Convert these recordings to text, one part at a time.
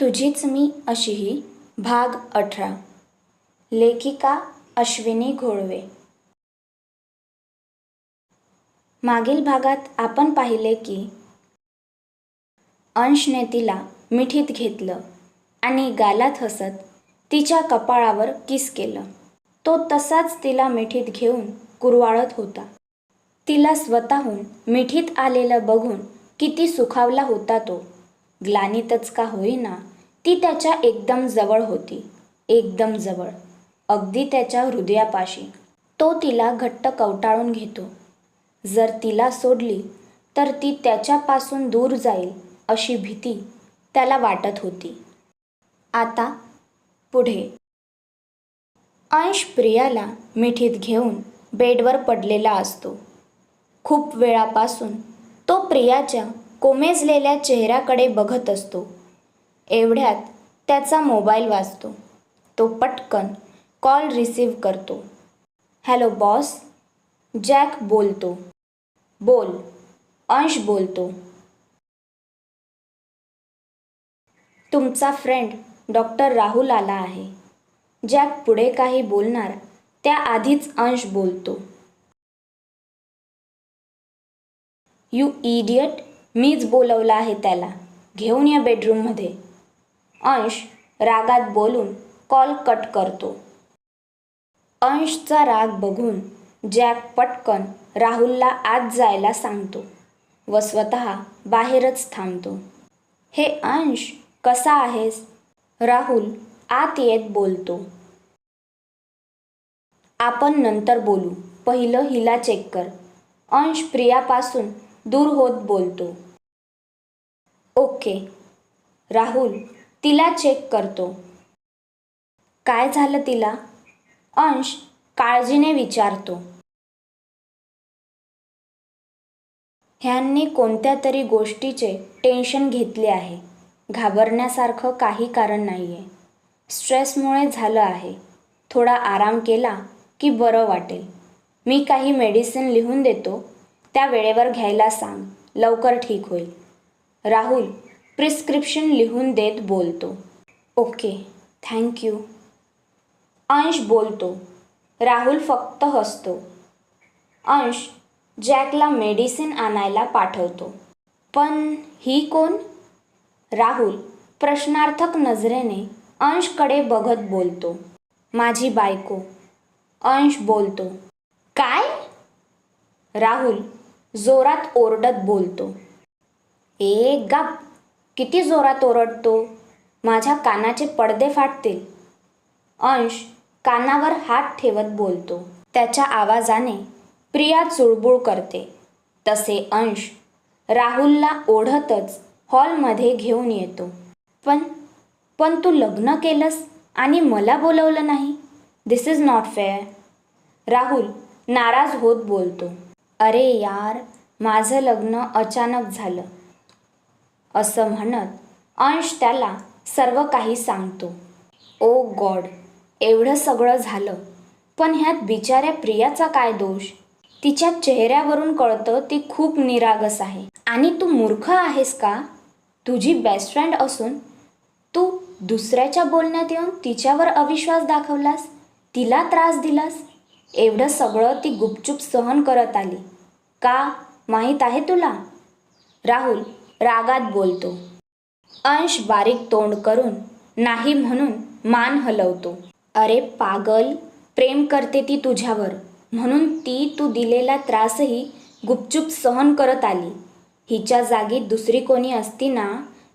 तुझीच मी अशीही भाग अठरा. लेखिका अश्विनी घोळवे. मागील भागात आपण पाहिले की अंशने तिला मिठीत घेतलं आणि गालात हसत तिच्या कपाळावर किस केलं. तो तसाच तिला मिठीत घेऊन कुरवाळत होता. तिला स्वतःहून मिठीत आलेलं बघून किती सुखावला होता तो. ग्लानीतच का होईना ती त्याच्या एकदम जवळ होती एकदम जवळ. अगदी त्याच्या हृदयापाशी. तो तिला घट्ट कवटाळून घेतो. जर तिला सोडली तर ती त्याच्यापासून दूर जाईल अशी भीती त्याला वाटत होती. आता पुढे. अंश प्रियाला मिठीत घेऊन बेडवर पडलेला असतो. खूप वेळापासून तो प्रियाच्या कोमेजलेल्या चेहऱ्याकडे बघत असतो. एवढ्यात त्याचा मोबाईल वाजतो. तो पटकन कॉल रिसीव करतो. हॅलो बॉस जॅक बोलतो. बोल अंश बोलतो. तुमचा फ्रेंड डॉक्टर राहुल आला आहे. जॅक पुढे काही बोलणार त्याआधीच अंश बोलतो. यू इडियट मीच बोलवलं आहे त्याला. घेऊन या बेडरूममध्ये. अंश रागात बोलून कॉल कट करतो. अंशचा राग बघून जॅक पटकन राहुलला आत जायला सांगतो व स्वतः बाहेरच थांबतो. हे अंश कसा आहेस? राहुल आत येत बोलतो. आपण नंतर बोलू. पहिलं हिला चेक कर. अंश प्रियापासून दूर होत बोलतो. ओके. राहुल तिला चेक करतो. काय झालं तिला? अंश काळजीने विचारतो. ह्यांनी कोणत्या तरी गोष्टीचे टेन्शन घेतले आहे. घाबरण्यासारखं काही कारण नाही आहे स्ट्रेसमुळे झालं आहे. थोडा आराम केला की बरं वाटेल. मी काही मेडिसिन लिहून देतो. त्या वेळेवर घ्यायला सांग. लवकर ठीक होईल. राहुल प्रिस्क्रिप्शन लिहून देत बोलतो. ओके थँक्यू अंश बोलतो. राहुल फक्त हसतो. अंश जॅकला मेडिसिन आणायला पाठवतो. पण ही कोण? राहुल प्रश्नार्थक नजरेने अंशकडे बघत बोलतो. माझी बायको. अंश बोलतो. काय? राहुल जोरात ओरडत बोलतो. ए गप. किती जोरात ओरडतो. माझ्या कानाचे पडदे फाटतील. अंश कानावर हात ठेवत बोलतो. त्याच्या आवाजाने प्रिया चुळबुळ करते. तसे अंश राहुलला ओढतच हॉलमध्ये घेऊन येतो. पण पण तू लग्न केलंस आणि मला बोलवलं नाही? This is not fair Rahul नाराज होत बोलतो. अरे यार माझं लग्न अचानक झालं. असं म्हणत अंश त्याला सर्व काही सांगतो. ओ गॉड एवढं सगळं झालं पण ह्यात बिचाऱ्या प्रियाचा काय दोष? तिच्या चेहऱ्यावरून कळतं ती खूप निरागस आहे. आणि तू मूर्ख आहेस का? तुझी बेस्ट फ्रेंड असून तू दुसऱ्याच्या बोलण्यात येऊन तिच्यावर अविश्वास दाखवलास? तिला त्रास दिलास? एवढं सगळं ती गुपचूप सहन करत आली. का? माहीत आहे तुला? राहुल रागात बोलतो. अंश बारीक तोंड करून नाही म्हणून मान हलवतो. अरे पागल प्रेम करते ती तुझ्यावर. म्हणून ती तू दिलेला त्रासही गुपचूप सहन करत आली. हिच्या जागी दुसरी कोणी असती ना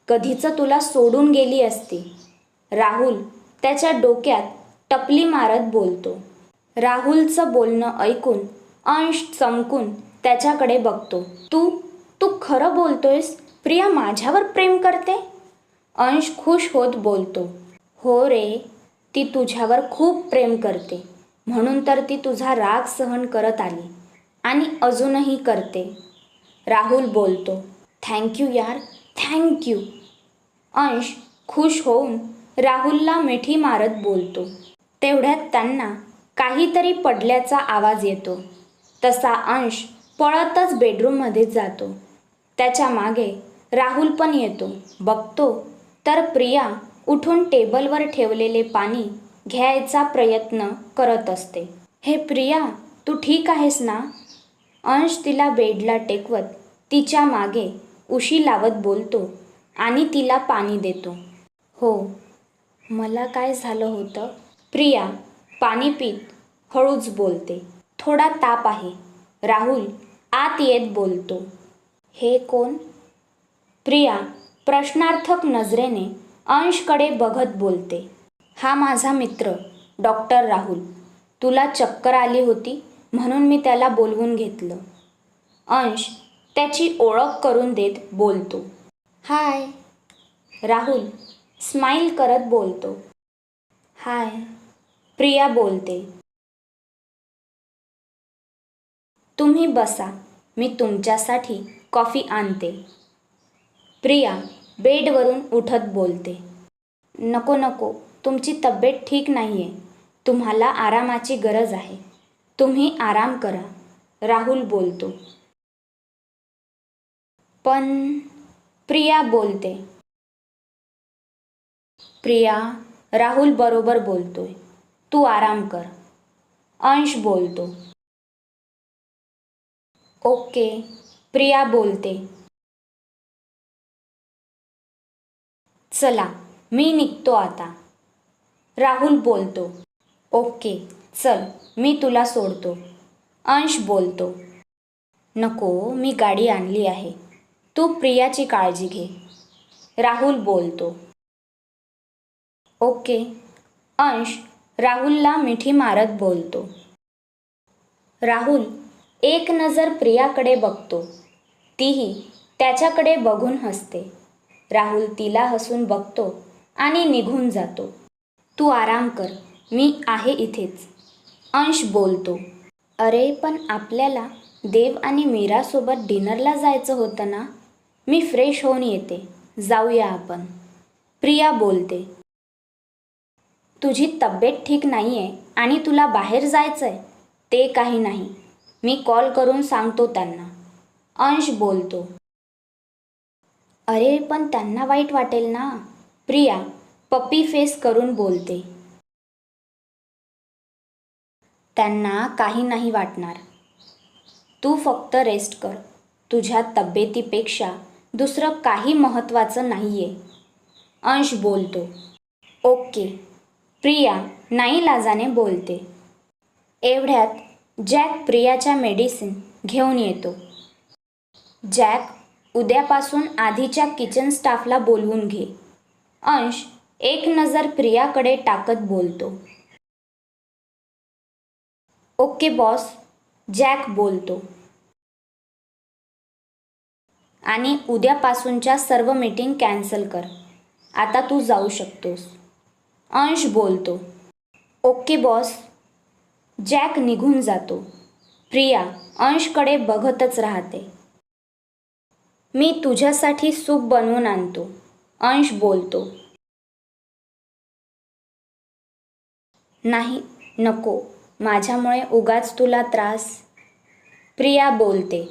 कधीचं तुला सोडून गेली असती. राहुल त्याच्या डोक्यात टपली मारत बोलतो. राहुलचं बोलणं ऐकून अंश चमकून त्याच्याकडे बघतो. तू तू खरं बोलतोयस? प्रिया माझ्यावर प्रेम करते? अंश खुश होत बोलतो. हो रे ती तुझ्यावर खूप प्रेम करते. म्हणून तर ती तुझा राग सहन करत आली आणि अजूनही करते. राहुल बोलतो थँक्यू यार थँक्यू अंश खुश होऊन राहुलला मिठी मारत बोलतो. तेवढ्यात त्यांना काहीतरी पडल्याचा आवाज येतो. तसा अंश पळतच बेडरूममध्ये जातो. त्याच्यामागे राहुल पण येतो. बघतो. तर प्रिया उठून टेबलवर ठेवलेले पाणी घ्यायचा प्रयत्न करत असते. हे प्रिया तू ठीक आहेस ना? अंश तिला बेडला टेकवत तिच्यामागे उशी लावत बोलतो आणि तिला पाणी देतो. हो मला काय झालं होतं? प्रिया पाणी पीत हळूच बोलते. थोडा ताप आहे. राहुल आत येत बोलतो. हे कोण? प्रिया प्रश्नार्थक नजरेने अंशकडे बघत बोलते. हा माझा मित्र डॉक्टर राहुल. तुला चक्कर आली होती म्हणून मी त्याला बोलवून घेतलं अंश त्याची ओळख करून देत बोलतो. हाय. राहुल स्माईल करत बोलतो. हाय. प्रिया बोलते. तुम्ही बसा मी तुमच्यासाठी कॉफी आणते. प्रिया बेडवरून उठत बोलते. नको नको तुमची तब्येत ठीक नाही आहे तुम्हाला आरामाची गरज आहे. तुम्ही आराम करा राहुल बोलतो. पण प्रिया बोलते. प्रिया राहुल बरोबर बोलतोय. तू आराम कर अंश बोलतो. ओके प्रिया बोलते. चला मी निघतो आता. राहुल बोलतो ओके चल मी तुला सोडतो. अंश बोलतो नको मी गाडी आणली आहे. तू प्रियाची काळजी घे. राहुल बोलतो ओके. अंश राहुलला मिठी मारत बोलतो राहुल एक नजर प्रियाकडे बघतो. तीही त्याच्याकडे बघून हसते. राहुल तिला हसून बघतो आणि निघून जातो. तू आराम कर मी आहे इथेच. अंश बोलतो. अरे पण आपल्याला देव आणि मीरासोबत डिनरला जायचं होतं ना? मी फ्रेश होऊन येते. जाऊया आपण. प्रिया बोलते. तुझी तब्येत ठीक नाही आहे आणि तुला बाहेर जायचं आहे ते काही नाही. मी कॉल करून सांगतो त्यांना. अंश बोलतो. अरे पण त्यांना वाईट वाटेल ना? प्रिया पप्पी फेस करून बोलते. त्यांना काही नाही वाटणार. तू फक्त रेस्ट कर. तुझ्या तब्येतीपेक्षा दुसरं काही महत्त्वाचं नाही आहे अंश बोलतो. ओके. प्रिया नाही लाजाने बोलते. एवढ्यात जॅक प्रियाच्या मेडिसिन घेऊन येतो. जॅक उद्यापासून आधीच्या किचन स्टाफला बोलवून घे. अंश एक नजर प्रियाकडे टाकत बोलतो. ओके बॉस जॅक बोलतो. आणि उद्यापासूनच्या सर्व मीटिंग कॅन्सल कर. आता तू जाऊ शकतोस. अंश बोलतो. ओके बॉस जॅक निघून जातो. प्रिया अंशकडे बघतच राहते. मी तुझ्यासाठी सूप बनवून आणतो. अंश बोलतो. नाही नको. माझ्यामुळे उगाच तुला त्रास. प्रिया बोलते.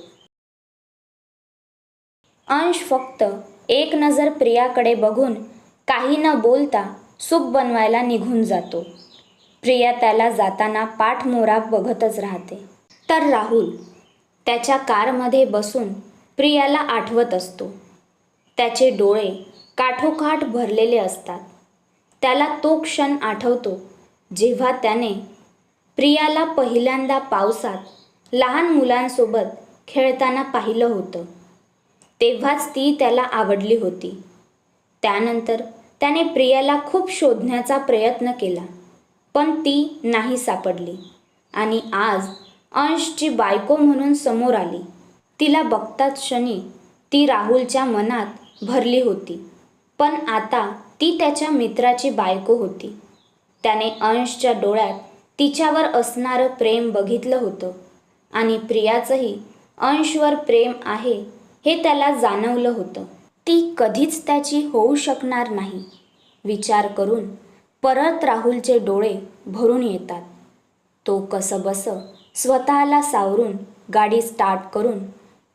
अंश फक्त एक नजर प्रियाकडे बघून काही न बोलता सूप बनवायला निघून जातो. प्रिया त्याला जाताना पाठमोरा बघतच राहते. तर राहुल त्याच्या कारमध्ये बसून प्रियाला आठवत असतो. त्याचे डोळे काठोकाठ भरलेले असतात. त्याला तो क्षण आठवतो जेव्हा त्याने प्रियाला पहिल्यांदा पावसात लहान मुलांसोबत खेळताना पाहिलं होतं. तेव्हाच ती त्याला आवडली होती. त्यानंतर त्याने प्रियाला खूप शोधण्याचा प्रयत्न केला पण ती नाही सापडली आणि आज अंशची बायको म्हणून समोर आली. तिला बघताच क्षणी ती राहुलच्या मनात भरली होती. पण आता ती त्याच्या मित्राची बायको होती. त्याने अंशच्या डोळ्यात तिच्यावर असणारं प्रेम बघितलं होतं आणि प्रियाचंही अंशवर प्रेम आहे हे त्याला जाणवलं होतं. ती कधीच त्याची होऊ शकणार नाही. विचार करून परत राहुलचे डोळे भरून येतात. तो कसंबस स्वतःला सावरून गाडी स्टार्ट करून